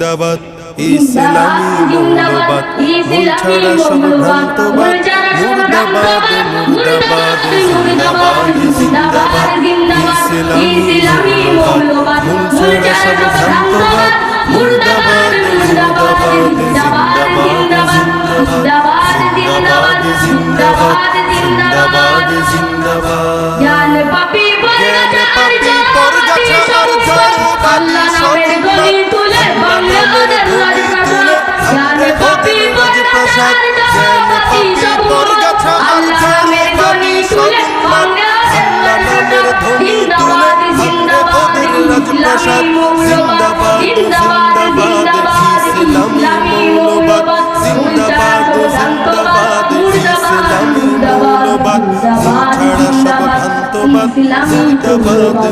জিন্দাবাদ ইসলামী মূল্যবাদ মুছড়া ছাড়া সব ভ্রান্তবাদ মুর্দাবাদ মুর্দাবাদ জিন্দাবাদ জিন্দাবাদ ইসলামী মূল্যবাদ মুছড়া ছাড়া সব ভ্রান্তবাদ মুর্দাবাদ মুর্দাবাদ রাজপ্রাসাদ জিন্দাবাদ জিন্দাবাদ ইসলামী মৌলবাদ জিন্দাবাদ জিন্দাবাদ ইসলামী মৌলবাদ ছাড়া সব ভ্রান্তবাদ জিন্দাবাদ